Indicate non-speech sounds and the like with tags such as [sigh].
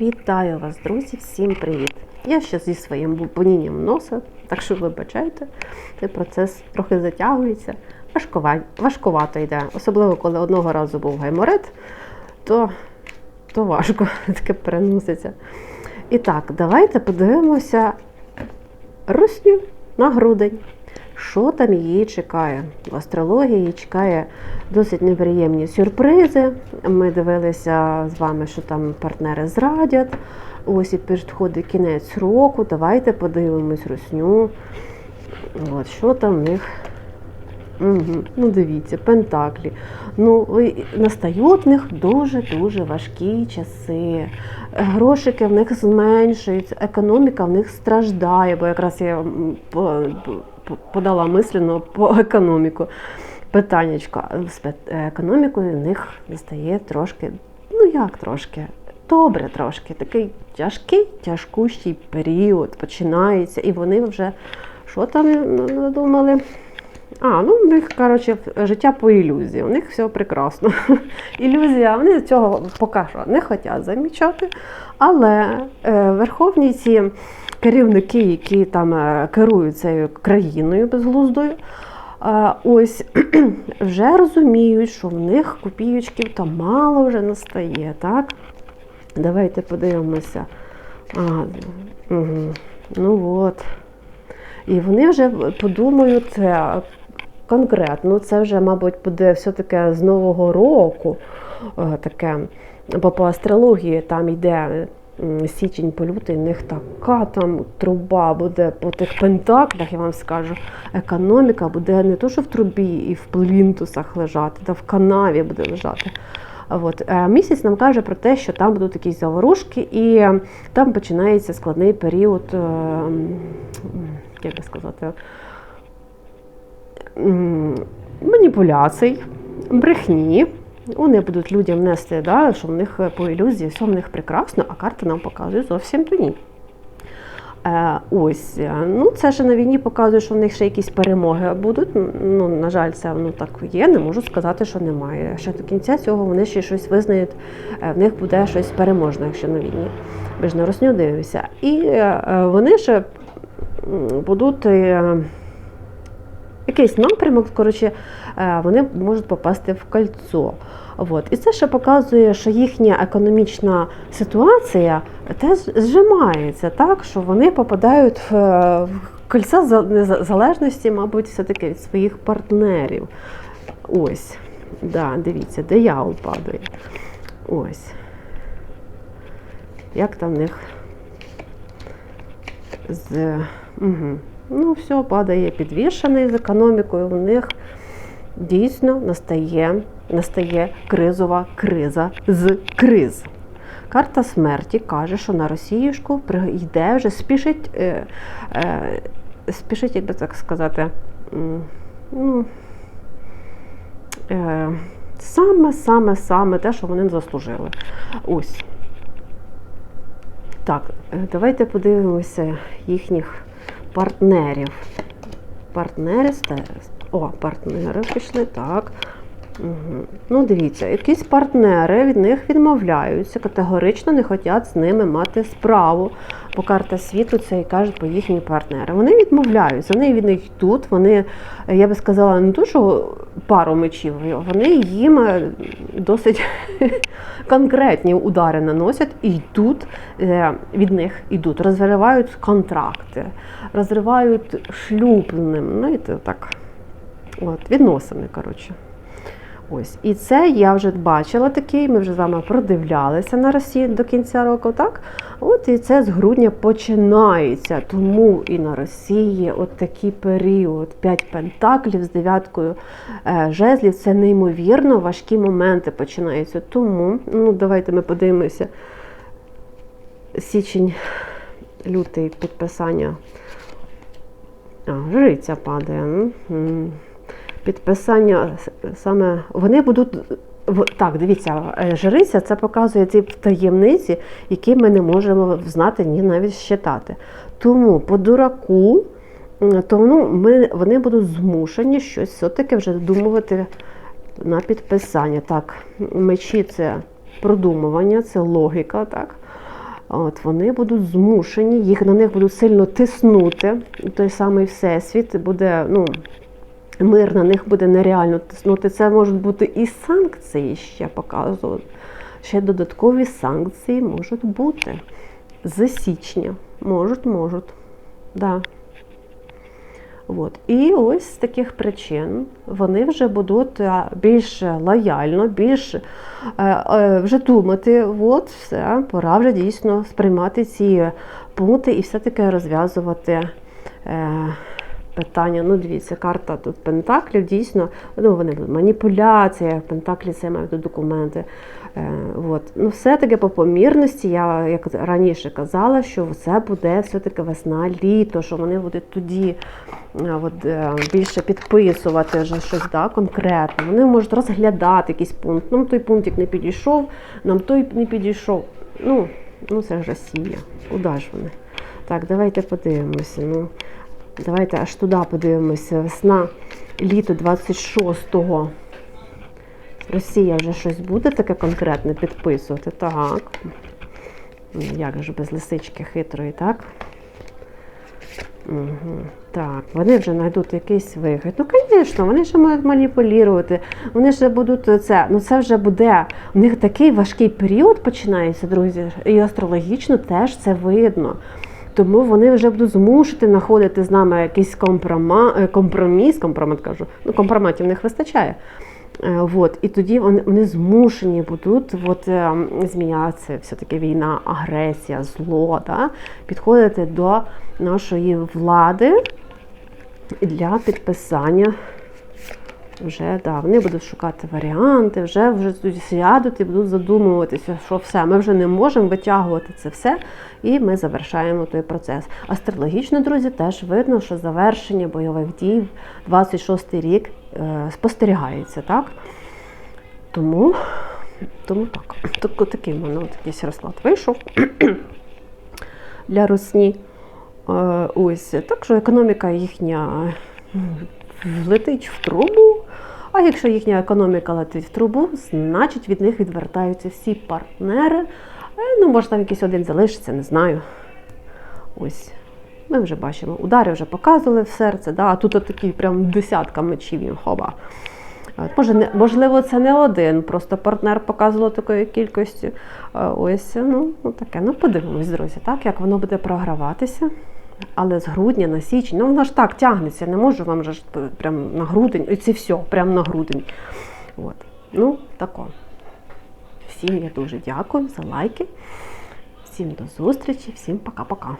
Вітаю вас, друзі! Всім привіт! Я ще зі своїм бупонінням носа, так що вибачайте, цей процес трохи затягується. Важкувато йде. Особливо, коли одного разу був гайморит, то, то важко [laughs] таке переноситься. І так, давайте подивимося русню на грудень. Що там її чекає? В астрології чекає досить неприємні сюрпризи. Ми дивилися з вами, що там партнери зрадять. Ось і підходить кінець року. Давайте подивимось русню. От, що там в них. Угу. Ну, дивіться, Пентаклі. Ну, настають в них дуже-дуже важкі часи. Грошики в них зменшуються, економіка в них страждає, бо якраз я подала мислено по [laughs] економіку. Питаннячко, з економікою в них настає трошки, ну як трошки, добре трошки. Такий тяжкий, тяжкущий період починається, і вони вже що там надумали? А, ну у них, коротше, життя по ілюзії. У них все прекрасно. [laughs] Ілюзія, вони цього поки що не хочуть замічати. Але е, верховні ці керівники, які там е, керують цією країною безглуздою, е, ось [clears throat] вже розуміють, що в них копійочків там мало вже настає. так? Давайте подивимося. А, угу. Ну от. І вони вже подумають конкретно, це вже, мабуть, буде все-таки з Нового року е, таке, бо по астрології там йде січень по лютий, в них така там труба буде по тих пентаклях, я вам скажу, економіка буде не то, що в трубі і в плінтусах лежати, та в канаві буде лежати. От. Е, Місяць нам каже про те, що там будуть якісь заворушки, і там починається складний період, е, як би сказати, маніпуляцій, брехні. Вони будуть людям нести, да, що в них по ілюзії все в них прекрасно, а карта нам показує зовсім то ні. Е, ось, е, ну це ж на війні показує, що в них ще якісь перемоги будуть. Ну, на жаль, це ну, так є, не можу сказати, що немає. Ще до кінця цього вони ще щось визнають, е, в них буде щось переможне, якщо на війні. Ми ж на росню дивимося. І е, е, вони ще будуть. е, Якийсь напрямок, коротше, е, вони можуть попасти в кольцо. От. І це ще показує, що їхня економічна ситуація теж зжимається, так, що вони попадають в, кольця за- незалежності, мабуть, все-таки від своїх партнерів. Ось. Да, дивіться, диявол падає. Ось. Як там в них з. Угу. Ну, все, падає підвішений з економікою. У них дійсно настає, настає кризова криза з криз. Карта смерті каже, що на Росіюшку прийде вже спішить, е, е, спішить, як би так сказати, ну, е, саме, саме, саме те, що вони заслужили. Ось. Так, е, давайте подивимося їхніх партнерів. Партнери О, партнери пішли, так. Ну, дивіться, якісь партнери від них відмовляються, категорично не хочуть з ними мати справу. Бо карта світу це і кажуть по їхні партнери. Вони відмовляються, вони від них йдуть, вони, я би сказала, не що пару мечів, вони їм е, досить [laughs] конкретні удари наносять і йдуть е, від них йдуть, розривають контракти, розривають шлюб ним, знаєте, так. От, відносини, коротше. Ось. І це я вже бачила такий, ми вже з вами продивлялися на Росії до кінця року, так? От і це з грудня починається. Тому і на Росії от такий період. П'ять пентаклів з дев'яткою е, жезлів. Це неймовірно важкі моменти починаються. Тому, ну давайте ми подивимося. Січень, лютий підписання. А, жриця падає. Підписання саме вони будуть. Так, дивіться, е, жриця це показує ті таємниці, які ми не можемо знати ні навіть считати. Тому по дураку, м, то ну, ми, вони будуть змушені щось все-таки вже додумувати на підписання. Так, мечі це продумування, це логіка, так. От, вони будуть змушені, їх на них будуть сильно тиснути. Той самий всесвіт буде, ну, мир на них буде нереально тиснути. Це можуть бути і санкції ще показувати. Ще додаткові санкції можуть бути з січня. Можуть, можуть. Да. От. І ось з таких причин вони вже будуть е, більш лояльно, більш е, е, вже думати, от все, пора вже дійсно сприймати ці пункти і все-таки розв'язувати. Питання, ну дивіться, карта тут Пентаклів, дійсно, ну вони маніпуляція, Пентаклі це мають документи. Е, от. Ну, все-таки по помірності, я як раніше казала, що це буде все-таки весна, літо, що вони будуть тоді е, от, е, більше підписувати вже щось да, конкретно. Вони можуть розглядати якийсь пункт. Нам той пунктик не підійшов, нам той не підійшов. Ну, ну це ж Росія. Куди ж вони? Так, давайте подивимося. Ну, Давайте аж туди подивимося. Весна, літо 26-го. Росія вже щось буде таке конкретне підписувати. Так. Як же без лисички хитрої, так? Угу. Так, вони вже знайдуть якийсь вихід. Ну, звісно, вони ще можуть маніпулювати, вони ще будуть це. Ну це вже буде. У них такий важкий період починається, друзі, і астрологічно теж це видно. Тому вони вже будуть змушені знаходити з нами якийсь компромат, компроміс, компромат кажу, ну компроматів в них вистачає. Е, от, і тоді вони вони змушені будуть от, е, змінятися, все-таки війна, агресія, зло, да, підходити до нашої влади для підписання. Вже да, вони будуть шукати варіанти, вже вже сядуть і будуть задумуватися, що все, ми вже не можемо витягувати це все, і ми завершаємо той процес. Астрологічно, друзі, теж видно, що завершення бойових дій 26 й рік е, спостерігається, так? Тому тому так. так такий в мене от якийсь розклад вийшов для русні. Е, ось, Так що економіка їхня летить в трубу. А якщо їхня економіка летить в трубу, значить від них відвертаються всі партнери. Е, ну, може, там якийсь один залишиться, не знаю. Ось. Ми вже бачимо. Удари вже показували в серце, да? а тут такі прям десятка мечів хоба. Може, не, можливо, це не один, просто партнер показував такої кількості. Ось, ну, ну таке. Ну, подивимось, друзі, так, як воно буде програватися. Але з грудня на січень, ну воно ж так тягнеться, не можу вам же прям на грудень, і це все, прям на грудень. От. Ну, тако. Всім я дуже дякую за лайки. Всім до зустрічі, всім пока-пока.